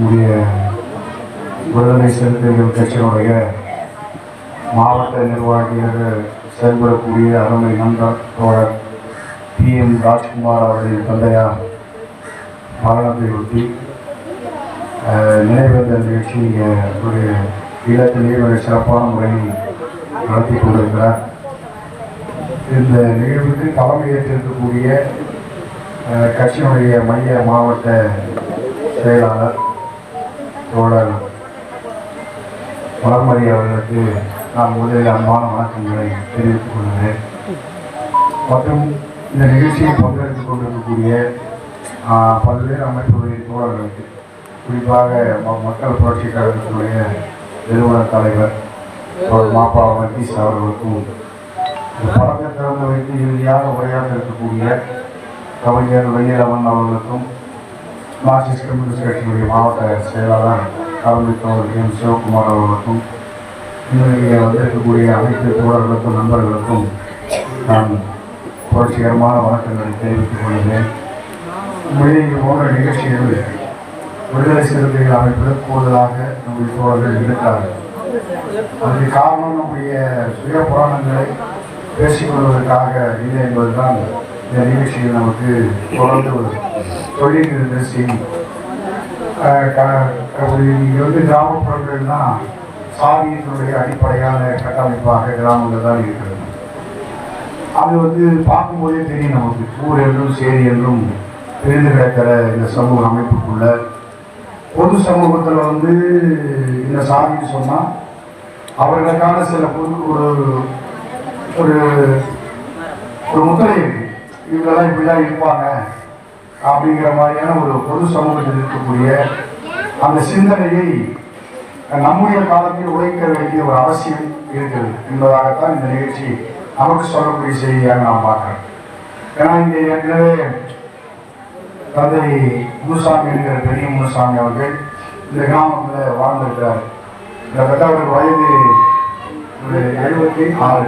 நம்முடைய விடுதலை சிறுத்தைகள் கட்சியினுடைய மாவட்ட நிர்வாகியாக செயல்படக்கூடிய அருமை நண்பர் தோழர் பி எம் ராஜ்குமார் அவர்களின் தந்தையார் மரணத்தை ஒட்டி நினைவேந்த நிகழ்ச்சி இங்கே ஒரு இல்லத்திலேயே ஒரு சிறப்பான முறையில் நடத்தி கொண்டிருக்கிறார். இந்த நிகழ்வுக்கு தலைமையேற்றிருக்கக்கூடிய கட்சியினுடைய மைய மாவட்ட செயலாளர் தோழர் வளர்மதி அவர்களுக்கு நான் முதலில் அன்பான வணக்கங்களை தெரிவித்துக் கொள்கிறேன். மற்றும் இந்த நிகழ்ச்சியில் பங்கெடுத்துக் கொண்டிருக்கக்கூடிய பல்வேறு அமைப்புகளின் தோழர்களுக்கு குறிப்பாக மக்கள் புரட்சி கழகத்தினுடைய நிறுவன தலைவர் மாப்பா மத்தீஸ் அவர்களுக்கும் இந்த படத்தை திறந்து வைத்து இறுதியாக உரையாற்ற இருக்கக்கூடிய கவிஞர் வெள்ளிரமன் அவர்களுக்கும் மார்க்சிஸ்ட் கம்யூனிஸ்ட் கட்சியினுடைய மாவட்ட செயலாளர் கலந்து எம். சிவகுமார் அவர்களுக்கும் இன்றைய வந்திருக்கக்கூடிய அனைத்து தோழர்களுக்கும் நண்பர்களுக்கும் நான் புரட்சிகரமான வணக்கங்களை தெரிவித்துக் கொள்கிறேன். உண்மையிலே இது போன்ற நிகழ்ச்சிகள் விடுதலை சிறுத்தைகள் அமைப்பில் கூடுதலாக நம்முடைய தோழர்கள் இருக்கிறார்கள். அதற்கு காரணம் நம்முடைய சுய புராணங்களை பேசிக்கொள்வதற்காக இல்லை என்பதுதான் இந்த நிகழ்ச்சியில் நமக்கு தொடர்ந்து வருது தொழில் செய்தி. க- இங்கே வந்து கிராமப்புறங்கள்னா சாதியினுடைய அடிப்படையான கட்டமைப்பாக கிராமங்கள் தான் இருக்கிறது. அது வந்து பார்க்கும்போதே தெரியும் நமக்கு. ஊர் என்றும் சேரி என்றும் பிரிந்து கிடக்கிற இந்த சமூக அமைப்புக்குள்ள. பொது சமூகத்தில் வந்து இந்த சாதின்னு சொன்னால் அவர்களுக்கான சில பொது ஒரு ஒரு ஒரு முத்திரை இருக்கு. இவங்கெல்லாம் இப்படிதான் இருப்பாங்க. அப்படிங்கிற மாதிரியான ஒரு பொது சமூகத்தில் இருக்கக்கூடிய அந்த சிந்தனையை நம்முடைய காலத்தில் உழைக்க வேண்டிய ஒரு அவசியம் இருக்கிறது என்பதாகத்தான் இந்த நிகழ்ச்சி நமக்கு சொல்லக்கூடிய செய்தியாக நான் பார்க்கிறேன் ஏன்னா இங்கே ஏற்கனவே தந்தை முனுசாமி என்கிற பெரிய முனுசாமி அவர்கள் இந்த கிராமத்தில் வாழ்ந்திருக்கிறார். கிட்டத்தட்ட அவருக்கு வயது ஒரு எழுபத்தி ஆறு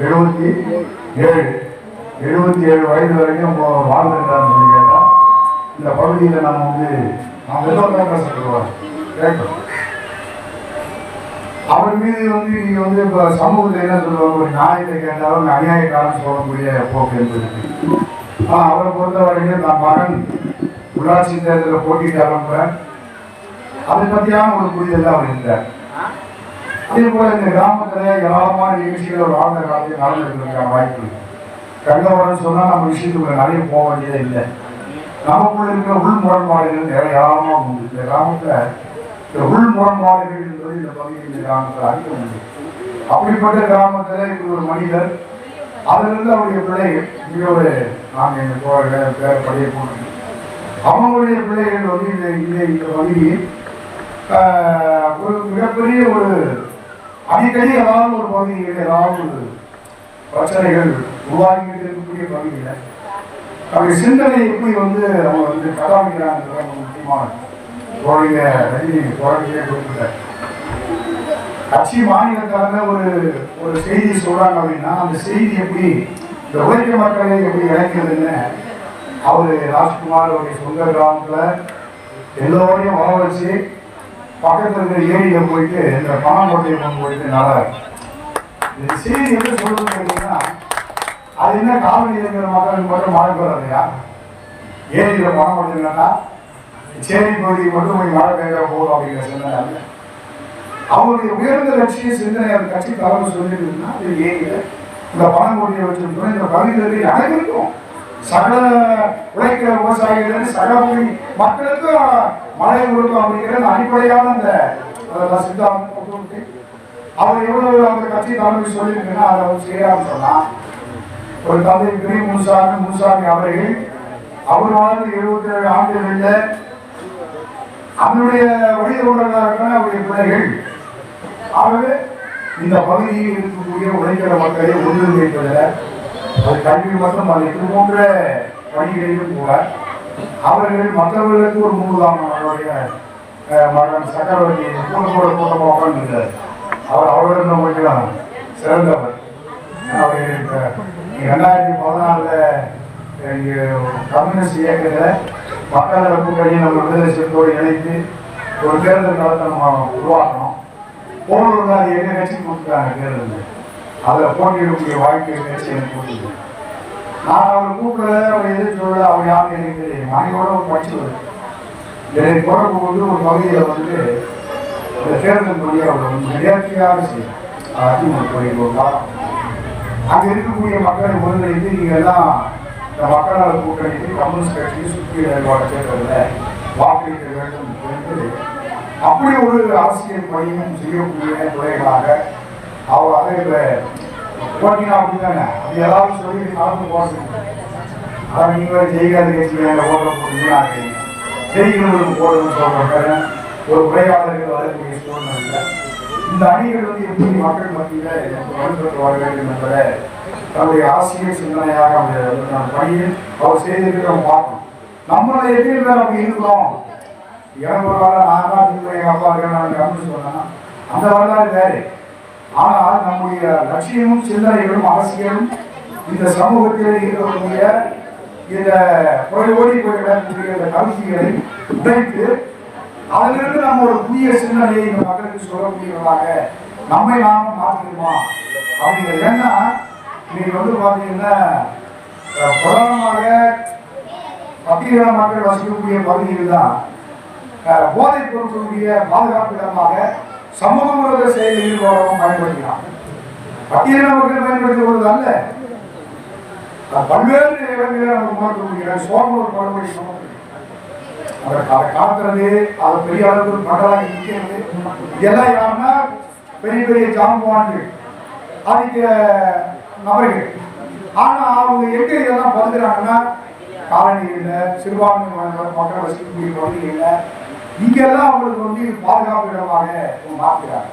எழுபத்தி ஏழு எழுபத்தி ஏழு வயது வரைக்கும் இப்போ சொல்லி கேட்டால் இந்த பகுதியில் நம்ம வந்து நாம் எல்லோரும் சொல்லுவார் கேட்கணும். அவர் மீது வந்து நீங்க வந்து இப்போ சமூகத்தில் என்ன சொல்லுவாங்க? ஒரு நியாயத்தை கேட்டாலும் அநியாயக்காரன் சொல்லக்கூடிய போக்கு என்பது இருக்கு. ஆனா அவரை பொறுத்தவரைக்கும் நான் மகன். உள்ளாட்சி தேர்தலில் போட்டிட்டாங்க அதை பற்றியான ஒரு புரிதல் அவர் இருந்தார் அதே போல இந்த கிராமத்துல ஏராளமான நிகழ்ச்சிகள் ஒரு வாழ்ந்த காலத்தில் நடந்திருக்கிறதுக்கான வாய்ப்பு இருக்கு. கங்கவரன் சொன்னா நம்ம விஷயத்துக்குள்ள நிறைய போக வேண்டியதே இல்லை. நமக்குள்ள இருக்கிற உள் முரண்பாடுகள் நிறைய ஏராளமாக உண்டு. இந்த கிராமத்துல இந்த உள் முரண்பாடுகள் என்பது இந்த பகுதியில் இந்த கிராமத்தில் அதிகம் உண்டு. அப்படிப்பட்ட கிராமத்துல இப்படி ஒரு மனிதர் அதிலிருந்து அவருடைய பிள்ளை இங்க ஒரு நாங்கள் எங்கள் தோழர்கள் பேர் பழைய போனோம் அவங்களுடைய பிள்ளைகள் வந்து இந்த இங்கே இந்த பகுதி ஒரு மிகப்பெரிய ஒரு அடிக்கடி ஏதாவது ஒரு பகுதியில் ஏதாவது ஒரு பிரச்சனைகள் உருவாகிக்கிட்டு இருக்கக்கூடிய பகுதியில் அவங்க சிந்தனை எப்படி வந்து அவங்க வந்து கட்டமைக்கிறாங்க முக்கியமான தோழிய ரஜினி தோழியே கொடுத்துட்டார் கட்சி மாநிலக்காரங்க ஒரு ஒரு செய்தி சொல்றாங்க அப்படின்னா அந்த செய்தி எப்படி இந்த உழைக்க மக்களை எப்படி இணைக்கிறதுன்னு அவரு ராஜ்குமார் அவருடைய சொந்த கிராமத்தில் எல்லோரையும் வர வச்சு பக்கத்தில் இருக்கிற ஏரியில போயிட்டு இந்த பணம் கொட்டையை கொண்டு போயிட்டு நல்லா இந்த செய்தி எப்படி சொல்றது கேட்டீங்கன்னா அது என்ன காவல் இருக்கிற மக்களுக்கு மட்டும் மழை பெறலையா ஏரியில பணம் கொட்டைன்னா சேரி பகுதிக்கு மட்டும் போய் மழை பெய்ய போதும் அப்படிங்கிற சிந்தனை அவருடைய உயர்ந்த லட்சிய சிந்தனை அந்த கட்சி தவறு சொல்லியிருந்தா அது ஏரியில இந்த பணம் கொட்டியை வச்சிருந்தோம் இந்த பகுதிகளில் அனைவருக்கும் சகல உழைக்கிற விவசாயிகள் சகல பகுதி மக்களுக்கும் மழை கொடுக்கும் அப்படிங்கிற அடிப்படையான அந்த சித்தாந்தம் அவர் எவ்வளவு அந்த கட்சி தலைமை சொல்லியிருக்குன்னா அதை அவர் செய்யறான்னு சொன்னா ஒரு தந்தை பி முனுசாமி முனுசாமி அவர்கள் அவர் வாழ்ந்து எழுபத்தி ஏழு ஆண்டுகளில் அவருடைய அதனுடைய வழிதோன்றலாக அவருடைய பிள்ளைகள். ஆகவே இந்த பகுதியில் இருக்கக்கூடிய உழைக்கிற மக்களை ஒன்றிணைப்பதில் ஒரு கல்வி மற்றும் அது இது போன்ற பணிகளிலும் கூட அவர்கள் மற்றவர்களுக்கு ஒரு முன்னுதாரணம் அவருடைய மகன் சக்கரவர்த்தி கூட கூட கூட்டமாக உட்கார்ந்துருந்தார் அவர் அவரிடம் கொஞ்சம் சிறந்தவர். ரெண்டாயிரத்தி பதினாலில் கம்யூனிஸ்ட் இயக்கத்தில் மக்கள் கூட்டணி நம்ம விடுதலை சிறப்போடு இணைத்து ஒரு தேர்தல் காலத்தை நம்ம உருவாக்கணும். போனூர் தான் எங்க கட்சி கொடுத்துட்டாங்க தேர்தலில். அதில் போட்டியிடக்கூடிய வாய்ப்பு கட்சி எனக்கு கொடுத்துருக்கு நான் அவர் கூப்பிடல அவர் எதிர்த்து சொல்ல அவர் யாரும் எனக்கு தெரியும் மனையோட ஒரு படிச்சவர் என்னை தொடர்பு வந்து ஒரு பகுதியில் வந்து இந்த தேர்தல் மொழியை அவர் வந்து நேர்த்தியாக செய்யும் அதிமுக ஒரு காலம் அங்க இருக்கக்கூடிய மக்களை ஒருங்கிணைந்து நீங்க எல்லாம் இந்த மக்களால் கூட்டணிக்கு கம்யூனிஸ்ட் கட்சி சுற்றி நிர்வாக தேர்தலில் வாக்களிக்க வேண்டும் என்று அப்படி ஒரு அரசியல் பணியும் செய்யக்கூடிய துறைகளாக அவர் அதை போட்டீங்க போட்டினா அப்படிதானே அது ஏதாவது சொல்லி கலந்து போடுறது அதான் நீங்கள் ஜெயிக்காத கட்சியில் மேல ஓட்ட போடுறீங்க ஜெயிக்கிறவங்களுக்கு போடணும்னு சொல்றாங்க ஒரு உரையாடலுக்கு வரக்கூடிய சூழ்நிலை இந்த அணிகள் வந்து எப்படி மக்கள் மத்தியில் வலுப்பெற்று வர வேண்டும் என்பதை தன்னுடைய ஆசிரியர் சிந்தனையாக அந்த அந்த பணியில் அவர் செய்திருக்க நம்ம பார்க்கணும். நம்மளை எதிரில் தான் நம்ம இருக்கிறோம் எனக்கு ஒரு வேலை நான் தான் திமுக எங்கள் அப்பா இருக்கேன் அப்படின்னு சொன்னா அந்த வரலாறு வேறு. ஆனால் நம்முடைய லட்சியமும் சிந்தனைகளும் அரசியலும் இந்த சமூகத்தில் இருக்கக்கூடிய இந்த ஓடி போயிடக்கூடிய இந்த கருத்திகளை உடைத்து அதிலிருந்து நம்ம ஒரு புதிய சிந்தனையை இந்த மக்களுக்கு சொல்லக்கூடியவர்களாக நம்மை நாம மாற்றிடுமா அப்படிங்கிறது ஏன்னா இன்னைக்கு வந்து பார்த்தீங்கன்னா அஹ், பிரதானமாக பட்டியல மக்கள் வசிக்கக்கூடிய பகுதியில் தான் போதை போதைப் பொருட்களுடைய பாதுகாப்பு இடமாக சமூக விரோத செயலில் ஈடுபடவும் பயன்படுத்தினார் பட்டியலின மக்கள் பயன்படுத்திக் கொள்வது அல்ல பல்வேறு இடங்களில் நம்ம உணர்த்தக்கூடிய சோழனூர் பழமொழி அதை அதை காத்துறது அதை பெரிய அளவுக்கு மண்டலாக இருக்கிறது. இதெல்லாம் யாருன்னா? பெரிய பெரிய ஜாம்பவான்கள் அதுக்கு நபர்கள். ஆனால் அவங்க எங்க இதெல்லாம் பதுக்குறாங்கன்னா? காலனிகளில் சிறுபான்மை ம- மக்கள் வசிக்கக்கூடிய பகுதிகளில் இங்கெல்லாம் அவங்களுக்கு வந்து பாதுகாப்பு இடமாக மாற்றுறாங்க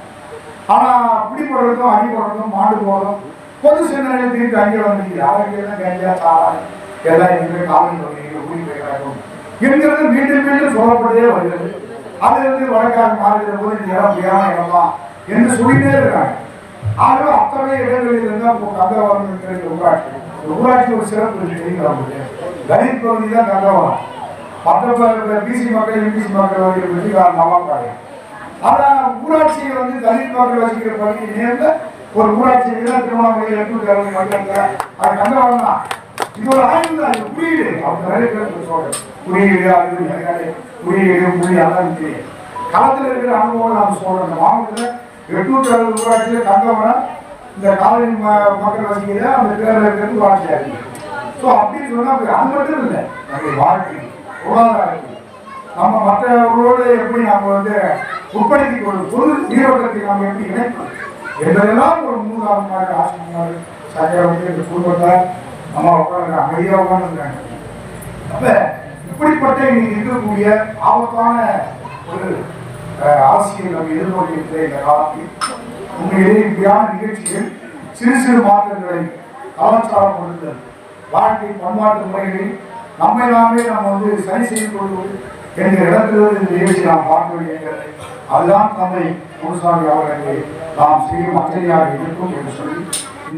ஆனா பிடிப்படுறதும் அடிப்படுறதும் மாண்டு போகிறதும் பொது சிந்தனையில் திருப்பி அங்கே வந்து யாருக்கு கஞ்சா சாராய் எல்லாம் எங்க காலனி பகுதிகளில் குடி போயிடறாங்க என்கிறது மீண்டும் மீண்டும் சொல்லப்பட்டே வருகிறது. அதிலிருந்து வந்து வழக்காக மாறுகிற போது இந்த இடம் பிரியான இடமா என்று சொல்லிட்டே இருக்காங்க. ஆகவே அத்தகைய இடங்களில் இருந்தால் இப்போ என்கிற ஊராட்சி ஊராட்சி ஒரு சிறப்பு இருக்கு தலித் பகுதி தான் கங்கவரம் மற்ற பிசி மக்கள் எம்பிசி மக்கள் வந்து வெற்றிகார நவாக்காடு ஆனா ஊராட்சியை வந்து தலித் மக்கள் வசிக்கிற பகுதி நேர்ந்த ஒரு ஊராட்சி திருமணம் திருவண்ணாமலை மக்கள் அது கங்கவரம் தான். இது ஒரு ஆய்வு தான் குறியீடு அவங்க நிறைய பேர் சொல்றேன் குறியீடு அது நிறைய குறியீடு புள்ளி அதான் தெரியும் களத்தில் இருக்கிற அனுபவம் நாம் சொல்றோம் இந்த மாவட்டத்தில் எட்நூத்தி அறுபது ஊராட்சியில் தங்கவனம் இந்த காலனி மக்கள் வசிக்கிற அந்த பேரில் இருக்கிறது இருக்கு ஸோ அப்படின்னு சொன்னால் அது மட்டும் இல்லை நம்முடைய வாழ்க்கை பொருளாதாரத்தில் நம்ம மற்றவர்களோடு எப்படி நம்ம வந்து உட்படுத்திக் ஒரு பொது நீரோட்டத்தை நம்ம எப்படி இணைப்போம் என்பதெல்லாம் ஒரு மூணாவது மாதிரி ஆசிரியர் சக்கரவர்த்தி குடும்பத்தார் அம்மா உட்காந்து அமைதியாக உட்காந்துருக்காங்க அப்ப இப்படிப்பட்ட இன்னைக்கு இருக்கக்கூடிய ஆபத்தான ஒரு அரசியல் நம்ம எதிர்நோக்கி இருக்கிற இந்த காலத்தில் உண்மையிலே இப்படியான நிகழ்ச்சிகள் சிறு சிறு மாற்றங்களை கலாச்சாரம் கொடுத்தல் வாழ்க்கை பண்பாட்டு முறைகளில் நம்மை நாமே நம்ம வந்து சரி செய்து கொள்வது என்ற இடத்திலிருந்து இந்த நிகழ்ச்சி நாம் பார்க்க வேண்டியது அதுதான் தந்தை முனுசாமி அவர்களை நாம் செய்யும் அச்சரியாக இருக்கும் என்று சொல்லி